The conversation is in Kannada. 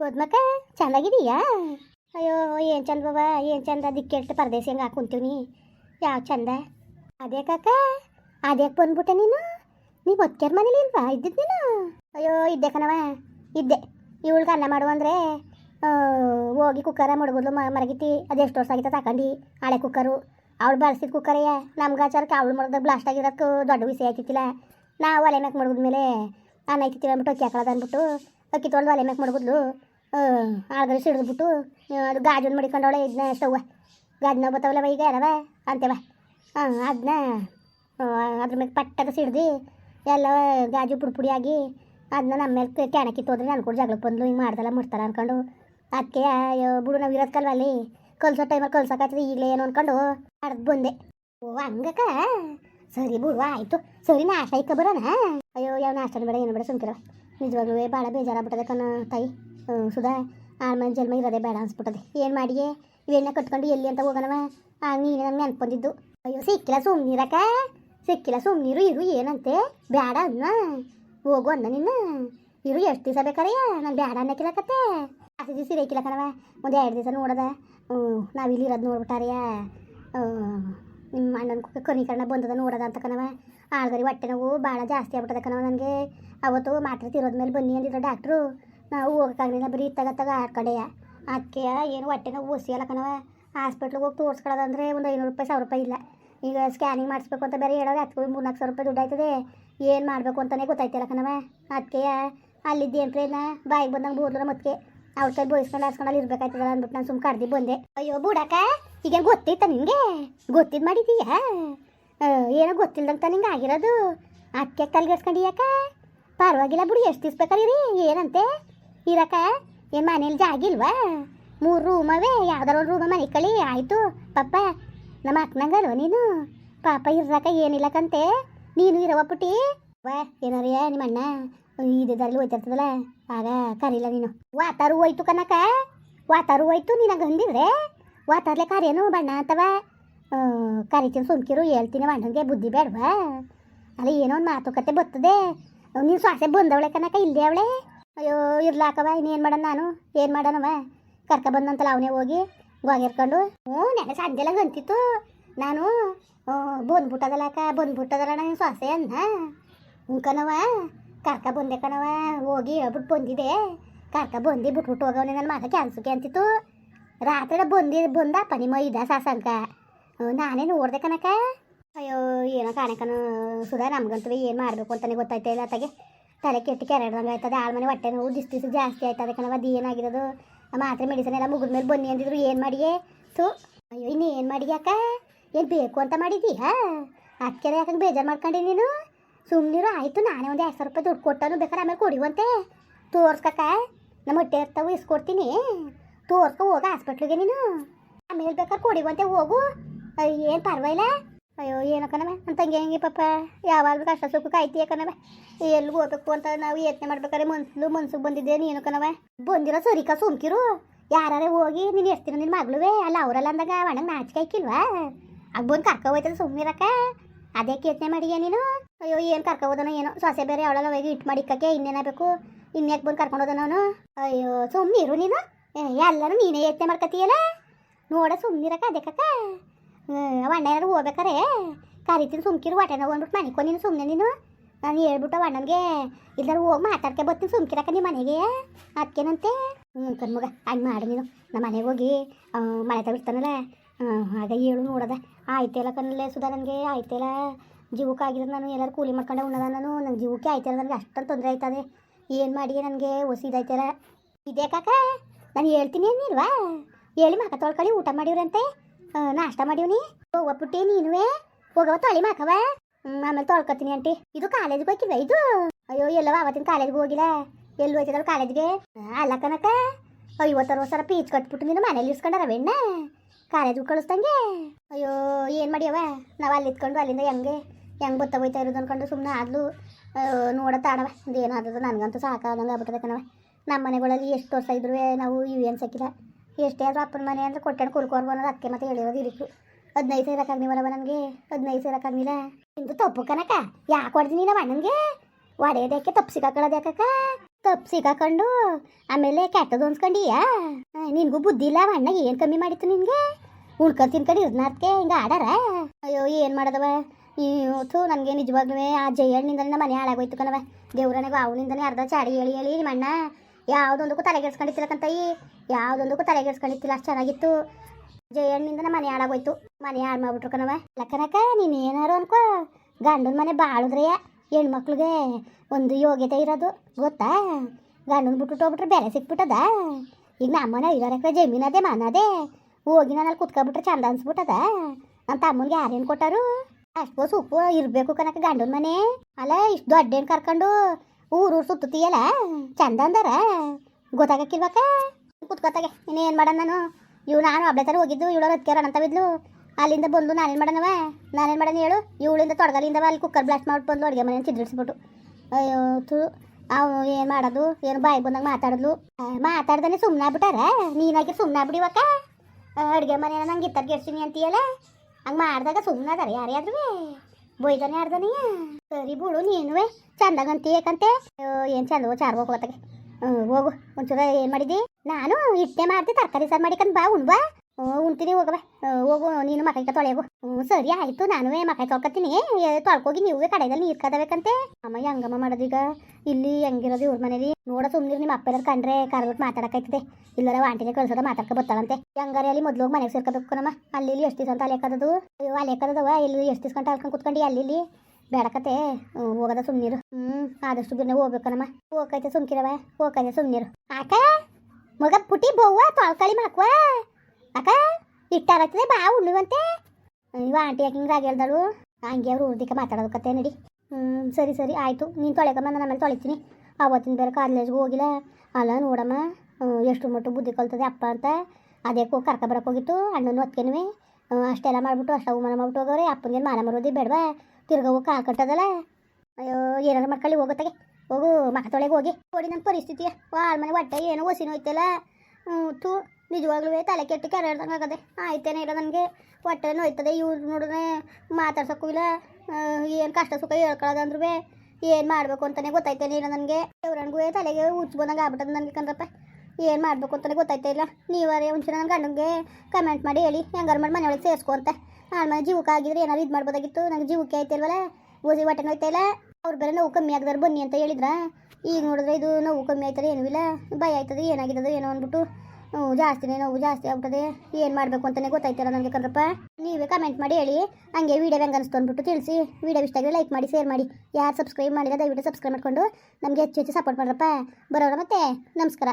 ಪದ್ಮಕ್ಕ ಚೆನ್ನಾಗಿದೀಯಾ ಅಯ್ಯೋ, ಏನು ಚಂದ ಬಾಬಾ, ಏನು ಚಂದ? ದಿಕ್ಕೆಟ್ಟು ಪರದೇಶ ಹೆಂಗೆ ಹಾಕೊಂತೀವಿ ಯಾವ ಚಂದ? ಅದೇ ಕಾಕ ಅದ್ಯಾಕೆ ಬಂದ್ಬಿಟ್ಟೆ ನೀನು. ನೀವು ಒತ್ಕೆರ ಮನೇಲಿ ಇಲ್ವಾ ಇದ್ದಿದ್ದು ನೀನು? ಅಯ್ಯೋ, ಇದ್ದೆ ಕಣವ ಇದ್ದೆ. ಇವಳಿಗೆ ಅನ್ನ ಮಾಡು ಹೋಗಿ ಕುಕ್ಕರ ಮಡಗುದ್ಲು ಮರಗಿತಿ ಅದು ಎಷ್ಟು ವರ್ಷ ಆಗಿತ್ತ ತಗೊಂಡು ಹಳೆ ಕುಕ್ಕರು. ಅವಳು ಬಳಸಿದ ಕುಕ್ಕರಯ್ಯ. ನಮ್ಗೆ ಚರ್ಕ ಅವಳು ಮಡಗ್ದಾಗ ಬ್ಲಾಸ್ಟ್ ಆಗಿರೋಕ್ಕೆ ದೊಡ್ಡ ವಿಷಯ ಆಯ್ತಿತ್ತಿಲ್ಲ. ನಾವು ಒಲೆ ಮ್ಯಾಕೆ ಮಡಗಿದ್ಮೇಲೆ ಅನ್ನ ಐತಿತ್ತಿಲ್ಲ ಅಂದ್ಬಿಟ್ಟು ಅಕ್ಕಿ ಹಾಕೊಳ್ಳೋದು ಅಂದ್ಬಿಟ್ಟು ಅಕ್ಕಿ ತೊಳೆದು ಒಲೆ ಮ್ಯಾಕ್ ಮಡಗಿದ್ಲು ಆಳ್ಗಡೆ ಸಿಡಿದ್ಬಿಟ್ಟು ಅದು ಗಾಜನ್ನು ಮಡಿಕೊಂಡವಳೆ ಇದನ್ನ ಸ್ಟವ್ವ. ಗಾಜನ ಬತ್ತವಲ್ಲ ಈಗ ಅಲ್ಲವ ಅಂತೇವ ಹಾಂ ಅದನ್ನ ಅದ್ರ ಮೇಲೆ ಪಟ್ಟದ ಸಿಡ್ದು, ಎಲ್ಲ ಗಾಜು ಪುಡಿ ಪುಡಿಯಾಗಿ ಅದನ್ನ ನಮ್ಮ ಮೇಲೆ ಕ್ಯಾಣ ತೋದ್ರೆ ನಾನು ಕೂಡ ಜಗಳಕ್ಕೆ ಬಂದ್ಲು, ಹಿಂಗೆ ಮಾಡ್ದಲ್ಲ ಮುಡ್ತಾರ ಅನ್ಕೊಂಡು. ಅದಕ್ಕೆ ಅಯ್ಯೋ ಬಿಡು ನಾವು ಇರೋದು ಅಲ್ಲಿ ಕಲ್ಸೋ ಟೈಮಲ್ಲಿ ಕಲ್ಸೋಕಾಗ್ತದೆ ಈಗಲೇ ಏನು ಅನ್ಕೊಂಡು ಅರ್ದು ಬಂದೆ. ಓ, ಹಂಗಕ್ಕ? ಸರಿ ಬಿಡುವ ಆಯಿತು. ಸರಿ, ನಾಷ್ಟ ಇಕ್ಕ ಬರೋಣ? ಅಯ್ಯೋ, ಯಾವ ನಾಷ್ಟನ ಬೇಡ, ಏನು ಬೇಡ ಸುಮ್ಕಿರ ನಿಜವಾಗ್ಲೂ ಭಾಳ ಬೇಜಾರಾಗ್ಬಿಟ್ಟದೆ ಕಣ ತಾಯಿ. ಸುಧಾ ಆಳ್ಮನೆ ಜನ್ಮ ಇರೋದೇ ಬೇಡ ಅನ್ಸ್ಬಿಟ್ಟದೆ. ಏನು ಮಾಡಿಯೇ? ಇವೆಣ್ಣ ಕಟ್ಕೊಂಡು ಎಲ್ಲಿ ಅಂತ ಹೋಗೋಣವ? ಆಗ ನೀನು ನಮ್ಗೆ ನೆನ್ಪೊಂದಿದ್ದು. ಅಯ್ಯೋ, ಸಿಕ್ಕಿಲ್ಲ ಸುಮ್ಮನಿರಕ ಸಿಕ್ಕಿಲ್ಲ ಸುಮ್ಮನಿರು ಇರು, ಏನಂತೆ? ಬೇಡ ಅನ್ನ. ಹೋಗು ಅನ್ನ ನಿನ್ನ. ಇರು, ಎಷ್ಟು ದಿವಸ ಬೇಕಾರೆಯ ನಾನು ಬೇಡ ಅನ್ನಕ್ಕಿಲ್ಲಕತ್ತೆ ಜಾಸ್ತಿ ದಿವಸ ಇರಕ್ಕಿಲ್ಲ ಕಣವ. ಒಂದು ಎರಡು ದಿವಸ ನೋಡದ. ನಾವಿಲ್ಲಿ ಇರೋದು ನೋಡ್ಬಿಟ್ಟಾರೆಯ ನಿಮ್ಮ ಅಣ್ಣನ ಕನೀಕರಣ ಬಂದದ ನೋಡದ ಅಂತ ಕಣವ. ಆಳ್ಗರಿ ಹೊಟ್ಟೆ ನೋವು ಭಾಳ ಜಾಸ್ತಿ ಆಗ್ಬಿಟ್ಟದ ಕಣವ ನನಗೆ. ಅವತ್ತು ಮಾತ್ರೆ ತಿರೋದ ಮೇಲೆ ಬನ್ನಿ ಅಂದಿದ್ರು ಡಾಕ್ಟ್ರು ನಾವು ಹೋಗೋಕ್ಕಾಗಲಿಲ್ಲ ಬರೀ ಇತ್ತಾಗ ತಗ ಆಡ್ಕಡೆಯ. ಅದಕ್ಕೆ ಏನು ಹೊಟ್ಟೆ ನೋವು ಅಲ್ಲ ಕಣವ ಹಾಸ್ಪಿಟ್ಲಿಗೆ ಹೋಗಿ ತೋರಿಸ್ಕೊಳ್ಳೋದಂದ್ರೆ ಒಂದು ಐನೂರು ರೂಪಾಯಿ ಸಾವಿರ ರೂಪಾಯಿ ಇಲ್ಲ. ಈಗ ಸ್ಕ್ಯಾನಿಂಗ್ ಮಾಡಿಸ್ಬೇಕು ಅಂತ ಬೇರೆ ಹೇಳೋದು ಹತ್ತು ಮೂರ್ನಾಲ್ಕು ಸಾವಿರ ರೂಪಾಯಿ ದುಡ್ಡು ಆಯ್ತದೆ. ಏನು ಮಾಡಬೇಕು ಅಂತಲೇ ಗೊತ್ತಾಯ್ತಿಲ್ಲ ಕಣವ ಅದಕ್ಕೆ ಅಲ್ಲಿದ್ದೆ ಏನ್ರೇನ ಬಾಯಿಗೆ ಬಂದಂಗೆ ಬೋದ್ಲ ಮತ್ತೆ ಅವ್ರ ಕೈ ಬೋಯಿಸ್ಕೊಂಡು ಹಾಸ್ಕೊಂಡು ಇರ್ಬೇಕಾಯ್ತದಲ್ಲ ಅಂದ್ಬಿಟ್ಟು ನಾನು ಸುಮ್ಮನೆ ಕಡ್ದು ಬಂದೆ. ಅಯ್ಯೋ ಬುಡಕ ಈಗ ಗೊತ್ತಿತ್ತ ನಿಂಗೆ? ಗೊತ್ತಿದ್ದು ಮಾಡಿದೀಯಾ? ಆ, ಏನೋ ಗೊತ್ತಿಲ್ಲದಂತ ನಿಂಗೆ ಆಗಿರೋದು. ಅದಕ್ಕೆ ಕಲ್ಗೆಸ್ಕೊಂಡು ಯಾಕ ಪರವಾಗಿಲ್ಲ ಬಿಡಿ, ಎಷ್ಟು ತಿಸ್ಬೇಕಾರಿ ಏನಂತೆ? ಇರಕ ಏನು ಮನೇಲಿ ಜಾಗಿಲ್ವಾ ಮೂರು ರೂಮವೇ, ಯಾವ್ದಾರ ಒಂದು ರೂಮ ಮನೆ ಕಳಿ, ಆಯಿತು. ಪಪ್ಪ, ನಮ್ಮ ಅಕ್ಕನಂಗಲ್ವ ನೀನು? ಪಾಪ ಇರ್ರಾಕ ಏನಿಲ್ಲಕಂತೆ? ನೀನು ಇರವ ಪುಟಿ ವಾ ಏನಾರಿಯ ನಿಮ್ಮ ಅಣ್ಣ ಇದ್ದಲ್ಲಿ ಹೋಯ್ತಿರ್ತದಲ್ಲ, ಆಗ ಕರೀಲ ನೀನು. ವಾತಾರು ಹೋಯ್ತು ಕನಕ ವಾತಾರು ಹೋಯ್ತು, ನಿನಗೆ ಹೊಂದಿದ್ರೆ ವಾತಾರ್ಲೆ ಕರೇನು ಬಣ್ಣ ಅಂತವ? ಕರಿತೀನಿ ಸುಮ್ಕಿರು, ಹೇಳ್ತೀನಿ ಅಣ್ಣಂಗೆ ಬುದ್ಧಿ ಬೇಡವಾ? ಅಲ್ಲ ಏನೋ ಒಂದು ಮಾತುಕತೆ ಬರ್ತದೆ ನೀನು ಶ್ವಾಸೆ ಬಂದವಳೆ ಕನಕ ಇಲ್ಲದೆ ಅವಳೆ? ಅಯ್ಯೋ, ಇರ್ಲಾಕವ, ಇನ್ನೇನು ಮಾಡೋಣ ನಾನು? ಏನು ಮಾಡೋಣವ ಕರ್ಕ ಬಂದಂತಲ್ಲ ಅವನೇ ಹೋಗಿ, ಗೋಗಿರ್ಕೊಂಡು. ಹ್ಞೂ ನೆನೆ ಸಂಜೆಲ್ಲ ಗಂತಿತ್ತು ನಾನು ಬಂದ್ಬಿಟ್ಟದಲ್ಲಕ್ಕ ಬಂದ್ಬಿಟ್ಟದಲ್ಲ ನಾನು ಶ್ವಾಸೆ ಅನ್ನ ಹ್ಞೂ ಕರ್ಕ ಬಂದೆ ಕಣವ ಹೋಗಿ ಹೇಳ್ಬಿಟ್ಟು ಬಂದಿದೆ. ಕರ್ಕ ಬಂದು ಬಿಟ್ಬಿಟ್ಟು ಹೋಗವನೆ ನನ್ನ ಮಗ ಕ್ಯಾನ್ಸಕ್ಕೆ ಅಂತಿತ್ತು. ರಾತ್ರಿ ಬಂದಿ, ಬಂದಪ್ಪ ನಿಮ್ಮ ಇದ ಸಾಸಂಕ. ನಾನೇ ನೋಡ್ದೆ ಕನಕ ಅಯ್ಯೋ, ಏನೋ ಕಾಣಕನು ಸುಧಾ, ನಮ್ಗಂತೂ ಏನು ಮಾಡಬೇಕು ಅಂತಲೇ ಗೊತ್ತಾಯ್ತಾ ಇಲ್ಲ ತಗೆ. ತಲೆ ಕೆಟ್ಟು ಕೆರಡ್ದಂಗೆ ಆಯ್ತದೆ. ಆಳ್ಮನೆ ಹೊಟ್ಟೆ ನೋವು ದಿಸ್ ಜಾಸ್ತಿ ಆಯ್ತದೆ ಕಣವ ಅದು ಏನಾಗಿರೋದು? ಮಾತ್ರೆ ಮೆಡಿಸನ್ ಎಲ್ಲ ಮುಗಿದ ಮೇಲೆ ಬನ್ನಿ ಅಂದಿದ್ರು. ಏನು ಮಾಡಿಯೇ? ಥೂ ಅಯ್ಯೋ ಇನ್ನು ಏನು ಮಾಡಿ ಯಾಕ ಏನು ಬೇಕು ಅಂತ ಮಾಡಿದ್ದೀಯಾ ಅದಕ್ಕೆ ಯಾಕಂಗೆ ಬೇಜಾರು ಮಾಡ್ಕೊಂಡಿ ನೀನು? ಸುಮ್ಮನಿರು ಆಯಿತು. ನಾನೇ ಒಂದು ಎರಡು ಸಾವಿರ ರೂಪಾಯಿ ದುಡ್ಡು ಕೊಟ್ಟನು. ಬೇಕಾದ್ರೆ ಆಮೇಲೆ ಕೊಡಿವಂತೆ. ತೋರ್ಸ್ಕಕ್ಕ. ನಮ್ಮ ಹೊಟ್ಟೆ ಇರ್ತಾವೆ ಇಸ್ಕೊಡ್ತೀನಿ ತೋರ್ಸ್ಕೊ ಹೋಗ ಹಾಸ್ಪಿಟ್ಲಿಗೆ ನೀನು. ಆಮೇಲೆ ಬೇಕಾದ್ರೆ ಕೊಡಿವಂತೆ, ಹೋಗು. ಏನು ಪರವಾಗಿಲ್ಲ. ಅಯ್ಯೋ, ಏನೋ ಕಣವ ಅಂತಂಗೆ ಹೆಂಗೆ ಪಾಪ. ಯಾವಾಗಲೂ ಕಷ್ಟ ಸುಖ ಕಾಯ್ತಿ ಯಾಕನವೆ ಎಲ್ಲಿಗೆ ಹೋಗ್ಬೇಕು ಅಂತ ನಾವು ಯತ್ನೆ ಮಾಡ್ಬೇಕಾದ್ರೆ ಮನ್ಸು, ಮನ್ಸಿಗೆ ಬಂದಿದ್ದೆ ನೀನು ಕಣವ ಬಂದಿರೋ ಸರಿಕ ಸುಮ್ಕಿರು. ಯಾರೇ ಹೋಗಿ ನೀನು ಎಷ್ಟು ದಿನ ನಿನ್ನ ಮಗಳುವೆ? ಅಲ್ಲ, ಅವ್ರಲ್ಲ ಅಂದಾಗ ಒಣಗೆ ನಾಚಿಕೆ ಹಾಕಿಲ್ವಾ ಆಗ ಬಂದು ಕರ್ಕ ಹೋಯ್ತದ ಸುಮ್ಮನಿರಕ್ಕ ಅದೇ ಯತ್ನೆ ಮಾಡಿಯ ನೀನು? ಅಯ್ಯೋ, ಏನು ಕರ್ಕೊ ಹೋದನೋ ಏನೋ. ಸೊಸೆ ಬೇರೆ ಅವಳಲ್ಲ ಹೋಗಿ ಇಟ್ಟು ಮಾಡಿಕ್ಕಕ್ಕೆ ಇನ್ನೇನಾಗಬೇಕು ಇನ್ಯಾಕೆ ಬಂದು ಕರ್ಕೊಂಡು ಹೋದ ನಾನು ಅಯ್ಯೋ ಸುಮ್ಮನಿರು ನೀನು. ಎಲ್ಲನೂ ನೀನೇ ಯತ್ನೆ ಮಾಡ್ಕತಿಯಲ್ಲ? ನೋಡ ಸುಮ್ಮನಿರಕ್ಕ ಅದೇ ಕಕ್ಕ ಅಣ್ಣ ಏನಾರು ಹೋಗ್ಬೇಕಾರೆ. ಕರಿತೀನಿ ಸುಮ್ಕಿರು, ಹೊಟ್ಟೆ ನೋವು ಅಂದ್ಬಿಟ್ಟು ಮನೆಗೆ ನೀನು ಸುಮ್ಮನೆ ನೀನು. ನಾನು ಹೇಳ್ಬಿಟ್ಟು ಅಣ್ಣನಿಗೆ ಇಲ್ಲಾರು ಹೋಗಿ ಮಾತಾಡ್ಕೆ ಬರ್ತೀನಿ ಸುಮ್ಕಿರಕ್ಕ ನಿಮ್ಮ ಮನೆಗೆ. ಅದಕ್ಕೇನಂತೆ ಹ್ಞೂ ಕಣ್ಮಗ ಹಂಗೆ ಮಾಡಿ ನೀನು. ನಮ್ಮ ಮನೆಗೆ ಹೋಗಿ ಮಳೆ ತಗಿರ್ತಾನಲ್ಲ ಆಗ ಹೇಳು ನೋಡದ. ಆಯ್ತಲ್ಲ ಕಣ್ಣಲ್ಲೇ ಸುಧಾ ನನಗೆ ಆಯ್ತಲ್ಲ ಜೀವಕ್ಕೆ ನಾನು, ಎಲ್ಲರೂ ಕೂಲಿ ಮಾಡ್ಕೊಂಡೆ ಉಣ್ಣದ ನಾನು. ನನ್ನ ಜೀವಕ್ಕೆ ಆಯ್ತಲ್ಲ ನನಗೆ ಅಷ್ಟೊಂದು ತೊಂದರೆ ಆಯ್ತದೆ. ಏನು ಮಾಡಿ ನನಗೆ? ಹೊಸಿದಾಯ್ತಲ್ಲ ಇದೇ ಕಾಕ, ನಾನು ಹೇಳ್ತೀನಿ ಏನಿಲ್ವಾ ಹೇಳಿ ಮಕ ತೊಳ್ಕೊಳ್ಳಿ, ಊಟ ಮಾಡಿವ್ರಂತೆ. ನಾಷ್ಟ ಮಾಡಿವ್ನಿ? ಹೋಗ ಪುಟ್ಟಿ ನೀನುವೆ? ಹೋಗವ ತೊಳಿ ಮಾಕವ. ಆಮೇಲೆ ತೊಳ್ಕೊತೀನಿ ಆಂಟಿ ಇದು ಕಾಲೇಜ್ಗೆ ಹೋಗಿಲ್ವ ಇದು? ಅಯ್ಯೋ, ಎಲ್ಲವ ಅವತ್ತಿನ ಕಾಲೇಜ್ಗೆ ಹೋಗಿಲ್ಲ. ಎಲ್ಲಿ ಹೋಯ್ತದಲ್ಲ ಕಾಲೇಜ್ಗೆ? ಅಲ್ಲ ಕನಕ ಐವತ್ತಾರು ಸಲ ಪೀಚ್ ಕಟ್ಬಿಟ್ಟು ನೀನು ಮನೇಲಿ ಇಸ್ಕೊಂಡಾರ ಬೆಣ್ಣ ಕಾಲೇಜ್ಗೆ ಕಳಿಸ್ದಂಗೆ? ಅಯ್ಯೋ, ಏನು ಮಾಡ್ಯವ? ನಾವು ಅಲ್ಲಿ ಇತ್ಕೊಂಡು ಅಲ್ಲಿಂದ ಹೆಂಗೆ? ಹೆಂಗೆ ಬತ್ತ ಹೋಯ್ತಾ ಇರೋದು ಅನ್ಕೊಂಡು ಸುಮ್ಮನೆ ಆದ್ಲು ನೋಡ ತಾಣವ ಅದೇನಾದದು ನನಗಂತೂ ಸಾಕಾದಂಗೆ ಆಗ್ಬಿಟ್ಟದೆ ಕಣವ. ನಮ್ಮ ಮನೆಗಳಲ್ಲಿ ಎಷ್ಟು ವರ್ಷ ಇದ್ರು ನಾವು ಇವು ಏನು ಎಷ್ಟೇ ಆದರೂ ಅಪ್ಪನ ಮನೆ ಅಂದ್ರೆ ಕೊಟ್ಟೆ ಕುಲ್ಕೋರ್ಬೋ ಅನ್ನೋದು ಅಕ್ಕೆ ಮತ್ತೆ ಹೇಳಿರೋದು ಇರಿಕು. ಹದಿನೈದು ಸೇರಕ್ಕಾಗ್ನಿವಲ್ಲವ ನನಗೆ. ಹದಿನೈದು ಇಲ್ಲ ಇಂದು ತಪ್ಪು ಕನಕ ಯಾಕೆ ಹೊಡ್ತೀನಿ ನಮ್ಮ ಅಣ್ಣನಿಗೆ ಒಡೆಯೋದಕ್ಕೆ ತಪ್ಪು ಸಿಕ್ಕಾಕೊಳ್ಳೋದು ಯಾಕಕ್ಕ? ತಪ್ಪು ಸಿಗಾಕೊಂಡು ಆಮೇಲೆ ಕೆಟ್ಟದು ಅನ್ಸ್ಕೊಂಡಿಯಾ? ನಿನಗೂ ಬುದ್ಧಿ ಇಲ್ಲ ಅಣ್ಣ, ಏನು ಕಮ್ಮಿ ಮಾಡಿತ್ತು ನಿನಗೆ? ಉಳ್ಕೊಂಡು ತಿನ್ಕೊಂಡು ಇರ್ನಾರ್ಕೆ ಹಿಂಗೆ ಆಡಾರ? ಅಯ್ಯೋ, ಏನು ಮಾಡೋದವ? ಇವತ್ತು ನನಗೆ ನಿಜವಾಗ್ಲೂ ಆ ಜೈ ನಮ್ಮ ಮನೆ ಹಾಳಾಗೋಯ್ತು ಕಣವ. ದೇವ್ರನಿಗೂ ಅವನಿಂದನೇ ಅರ್ಧ ಚಾಡಿ ಹೇಳಿ ಹೇಳಿ ನಿಮ್ಮ ಅಣ್ಣ ಯಾವುದೊಂದಕ್ಕೂ ತಲೆಗೆಡ್ಸ್ಕೊಂಡಿತ್ತಿಲ್ಲ ಈ ಯಾವುದೊಂದಕ್ಕೂ ತಲೆಗೆಡ್ಸ್ಕೊಂಡಿತ್ತಿಲ್ಲ ಅಷ್ಟು ಚೆನ್ನಾಗಿತ್ತು. ಜಯಣ್ಣಿಂದ ನಮ್ಮ ಮನೆ ಹಾಳಾಗೋಯ್ತು. ಮನೆ ಹಾಳು ಮಾಡ್ಬಿಟ್ರು ಕಣವ ಲಕ್ಕನಕ ನೀನು ಏನಾರು ಅನ್ಕೋ. ಗಂಡನ ಮನೆ ಬಾಳಿದ್ರೆಯ ಹೆಣ್ಮಕ್ಳಿಗೆ ಒಂದು ಯೋಗ್ಯತೆ ಇರೋದು. ಗೊತ್ತಾ? ಗಂಡನ ಬಿಟ್ಟು ಹೋಗ್ಬಿಟ್ರೆ ಬೆಲೆ ಸಿಕ್ಬಿಟ್ಟದ? ಈಗ ನಮ್ಮ ಮನೆ ಎಕರೆ ಜಮೀನದೇ, ಮನದೇ. ಹೋಗಿ ನಾನು ಕುತ್ಕೊಬಿಟ್ರೆ ಚಂದ ಅನ್ಸ್ಬಿಟ್ಟದ? ನಮ್ಮ ತಮ್ಮನಿಗೆ ಯಾರೇನು ಕೊಟ್ಟಾರು? ಅಷ್ಟು ಸೂಪು ಇರಬೇಕು ಕನಕ ಗಂಡನ ಮನೆ. ಅಲ್ಲ ಇಷ್ಟು ದೊಡ್ಡೇನು ಕರ್ಕೊಂಡು ಊರು ಸುತ್ತುತ್ತೀಯಲ್ಲ? ಚಂದ ಅಂದಾರ? ಗೊತ್ತಾಗಕ್ಕಿರ್ಬೇಕ ಕುತ್ಕೋತಾಗೆ, ಇನ್ನೇನು ಮಾಡೋಣ ನಾನು? ಇವು ನಾನು ಒಬ್ಳೆ ಥರ ಹೋಗಿದ್ದು, ಇವಳು ರತ್ಕೇರಣ ಅಂತ ಬಿದ್ಲು ಅಲ್ಲಿಂದ ಬಂದು ನಾನೇನು ಮಾಡೋಣವ ನಾನೇನು ಮಾಡೋಣ ಹೇಳು? ಇವಳಿಂದ ತೊಡಗಲಿಂದ ಅಲ್ಲಿ ಕುಕ್ಕರ್ ಬ್ಲಾಸ್ಟ್ ಮಾಡ್ಬಿಟ್ಟು ಬಂದು ಅಡುಗೆ ಮನೆ ಚಿದ್ರಿಸ್ಬಿಟ್ಟು ಅಯ್ಯೋ ತು ಅವು ಏನು ಮಾಡೋದು? ಏನು ಬಾಯಿ ಬಂದಾಗ ಮಾತಾಡಿದ್ಲು? ಮಾತಾಡ್ದೇ ಸುಮ್ಮನೆ ಆಗ್ಬಿಟ್ಟಾರ? ನೀನಾಗಿ ಸುಮ್ಮನೆ ಆಗ್ಬಿಡಿವಕ್ಕ? ಅಡುಗೆ ಮನೆಯ ನಂಗೆ ಇತ್ತರ್ ಗೆಡ್ಸಿನಿ ಅಂತೀಯಲ್ಲ? ಹಂಗೆ ಮಾಡಿದಾಗ ಸುಮ್ಮನೆ ಅದಾರ ಯಾರ್ಯಾದ್ರೂ ಬೊಯ್ದಾನೆ ಆಡ್ದಾನೆ. ಸರಿ ಬಿಡು, ನೀನುವೆ. ಚಂದಾಗಂತಿ ಏಕಂತೆ. ಏನು ಚಂದ ಚಾರ್ ಹೋಗ್ಲತ್ತಾಗೆ ಹೋಗು. ಒಂಚೂರು ಏನು ಮಾಡಿದಿ? ನಾನು ಇಟ್ಟೆ ಮಾಡ್ತಿ ತರಕಾರಿ ಸಾರು ಮಾಡಿಕಂದು ಬಾ ಉಣ್ಬಾ ಉಣ್ತೀನಿ ಹೋಗವ ಹೋಗು, ನೀನು ಮಕ್ಕಳಿಗೆ ತೊಳೆಯಗು ಸರಿ ಆಯಿತು ನಾನು ಮಕ್ಕಳಿಗೆ ತೊಳ್ಕೊತೀನಿ. ತೊಳ್ಕೋಗಿ ನೀವೇ ಕಡೆಯಲ್ಲಿ ನೀರು ಕದಬೇಕಂತೆ. ಅಮ್ಮ, ಹೆಂಗಮ್ಮ ಮಾಡೋದೀಗ ಇಲ್ಲಿ ಹೆಂಗಿರೋದು ಇವ್ರ ಮನೇಲಿ? ನೋಡ ಸುಮ್ಮನೆ ನಿಮ್ಮ ಅಪ್ಪ ಎಲ್ಲರೂ ಕಂಡ್ರೆ ಕರ್ಬಿಟ್ಟು ಮಾತಾಡಕೈತದೆ ಇಲ್ಲರ ವಾಂಟಿನ ಕಳ್ಸೋದ ಮಾತಾಡ್ಕೊ ಬರ್ತಾಳಂತೆ. ಹೆಂಗಾರೆ ಅಲ್ಲಿ ಮೊದ್ಲು ಮನೆಗೆ ಸೇರ್ಕೋಬೇಕು ನಮ್ಮ. ಅಲ್ಲಿ ಇಲ್ಲಿ ಎಷ್ಟು ದಿವಸ ಅಂತ ಅಯ್ಯೋ ಅಲ್ಲಿ ಹಾಕೋದವ ಇಲ್ಲಿ ಎಷ್ಟು ದಿವ್ಸ ಗಂಟೆ ಅಲ್ಕೊಂಡು ಕುತ್ಕೊಂಡು ಅಲ್ಲಿ ಇಲ್ಲಿ? ಬೇಡಕತೆ ಹೋಗದ ಸುಮ್ಮನೀರು ಹ್ಞೂ ಆದಷ್ಟು ಬಿರ್ನೆ ಹೋಗ್ಬೇಕನಮ್ಮ ಹೋಗೈತೆ ಸುಮ್ಕಿರವ, ಹೋಗೈತೆ ಸುಮ್ಮನಿರು ಆಕ ಮಗ ಪುಟಿ ಬವ್ವ, ತೊಳ್ಕಳಿ ಹಾಕುವ ಅಕ್ಕ ಇಟ್ಟಾರತ್ತದೆ ಬಾ, ಉಣ್ಣುವಂತೆ. ಇವ ಆಂಟಿ, ಯಾಕೆ ಹಿಂಗೆ ಹೇಳ್ದಳು? ಹಂಗೆ ಅವ್ರು ಉರ್ದಿಕ್ಕೆ ಮಾತಾಡೋದಕ್ಕತ್ತೆ ಕತೆ ನಡಿ. ಹ್ಞೂ ಸರಿ ಸರಿ, ಆಯಿತು. ನೀನು ತೊಳೆಕಮ್ಮ ನಾನು ಆಮೇಲೆ ತೊಳಿತೀನಿ. ಅವತ್ತಿನ ಬೇರೆ ಕಾಲೇಜ್ಗೆ ಹೋಗಿಲ್ಲ. ಅಲ್ಲ, ನೋಡಮ್ಮ ಎಷ್ಟು ಮಟ್ಟು ಬುದ್ಧಿ ಕಲ್ತದೆ ಅಪ್ಪ ಅಂತ. ಅದಕ್ಕೆ ಕರ್ಕ ಬರಕ್ಕೆ ಹೋಗಿತ್ತು ಅಣ್ಣನ ಹೊತ್ಕೆನುವೆ ಅಷ್ಟೆಲ್ಲ ಮಾಡಿಬಿಟ್ಟು, ಅಷ್ಟು ಮನ ಮಾಡ್ಬಿಟ್ಟು ಹೋಗೋರೆ ಅಪ್ಪನಿಗೆ ಮಾನ ಮರೋದಿ ಬೇಡವಾ? ತಿರ್ಗ ಹೋಗಿ ಕಟ್ಟದಲ್ಲ? ಅಯ್ಯೋ ಏನಾರು ಮಾಡ್ಕೊಳ್ಳಿ ಹೋಗೋತ್ತಾಗೆ ಹೋಗು ಮಕ್ಕ ತೊಳೆಗೆ ಹೋಗಿ. ನೋಡಿ ನನ್ನ ಪರಿಸ್ಥಿತಿ ಬಾಳ ಮನೆ ಹೊಟ್ಟೆ ಏನೋ ಹೊಸಿನ ಹೋಯ್ತಲ್ಲ ಹ್ಞೂ ತು ನಿಜವಾಗ್ಲೂ ತಲೆ ಕೆಟ್ಟು ಕೆರೆ ಹಿಡ್ದಂಗೆ ಆಗದೆ. ಆಯ್ತೇನೆ ಇಲ್ಲ ನನಗೆ ಹೊಟ್ಟೆ ನೋಯ್ತದೆ. ಇವ್ರು ನೋಡಿದ್ರೆ ಮಾತಾಡ್ಸೋಕ್ಕೂ ಇಲ್ಲ ಏನು ಕಷ್ಟ ಸುಖ ಹೇಳ್ಕೊಳ್ಳೋದಂದ್ರೂ ಏನು ಮಾಡಬೇಕು ಅಂತಲೇ ಗೊತ್ತಾಯ್ತೇನೆ ಇಲ್ಲ ನನಗೆ. ಇವ್ರನ್ಗೂ ತಲೆಗೆ ಹುಚ್ಚು ಬಂದಂಗೆ ಆಗ್ಬಿಟ್ಟದ ನನಗೆ ಕಂದ್ರಪ್ಪ ಏನು ಮಾಡಬೇಕು ಅಂತಲೇ ಗೊತ್ತಾಯ್ತಾ ಇಲ್ಲ. ನೀವಾರೇ ಒಂಚೂರು ನನ್ನ ಗಂಡನಿಗೆ ಕಮೆಂಟ್ ಮಾಡಿ ಹೇಳಿ. ಹೆಂಗಾರು ಮಾಡಿ ಮನೆಯೊಳಗೆ ಸೇರಿಸ್ಕೊ ಅಂತ. ನಾನು ಮನೆ ಜೀವಕ್ಕೆ ಆಗಿದ್ರೆ ಏನಾರು ಇದು ಮಾಡ್ಬೋದಾಗಿತ್ತು? ನನಗೆ ಜೀವಕ್ಕೆ ಆಯ್ತಿಲ್ವಲ್ಲ ಓಜಿ ಹೊಟ್ಟೆ ನೋಯ್ತಾ ಇಲ್ಲ? ಅವ್ರು ಬೇರೆ ನೋವು ಕಮ್ಮಿ ಆಗಿದಾರೆ ಬನ್ನಿ ಅಂತ ಹೇಳಿದ್ರ? ಈಗ ನೋಡಿದ್ರೆ ಇದು ನೋವು ಕಮ್ಮಿ ಆಯ್ತದೆ, ಏನೂ ಇಲ್ಲ. ಭಯ ಆಯ್ತದೆ, ಏನಾಗಿದ್ದದು ಏನೋ ಅಂದ್ಬಿಟ್ಟು. ಜಾಸ್ತಿನೇ ನೋವು ಜಾಸ್ತಿ ಆಗ್ತದೆ ಏನು ಮಾಡಬೇಕು ಅಂತಲೇ ಗೊತ್ತಾಯ್ತಾರ ನನಗೆ ಕಂದ್ರಪ್ಪ ನೀವೇ ಕಮೆಂಟ್ ಮಾಡಿ ಹೇಳಿ. ಹಂಗೆ ವೀಡಿಯೋ ಹೆಂಗೆ ಅನಿಸ್ತು ಅಂದ್ಬಿಟ್ಟು ತಿಳಿಸಿ. ವೀಡಿಯೋ ಇಷ್ಟ ಆಗಿದ್ರೆ ಲೈಕ್ ಮಾಡಿ ಶೇರ್ ಮಾಡಿ. ಯಾರು ಸಬ್ಸ್ಕ್ರೈಬ್ ಮಾಡಿದ್ರೆ ದಯವಿಟ್ಟು ಸಬ್ಸ್ಕ್ರೈಬ್ ಮಾಡಿಕೊಂಡು. ನಮಗೆ ಹೆಚ್ಚು ಹೆಚ್ಚು ಸಪೋರ್ಟ್ ಮಾಡ್ರಪ್ಪ. ಬರೋಣ ಮತ್ತೆ? ನಮಸ್ಕಾರ.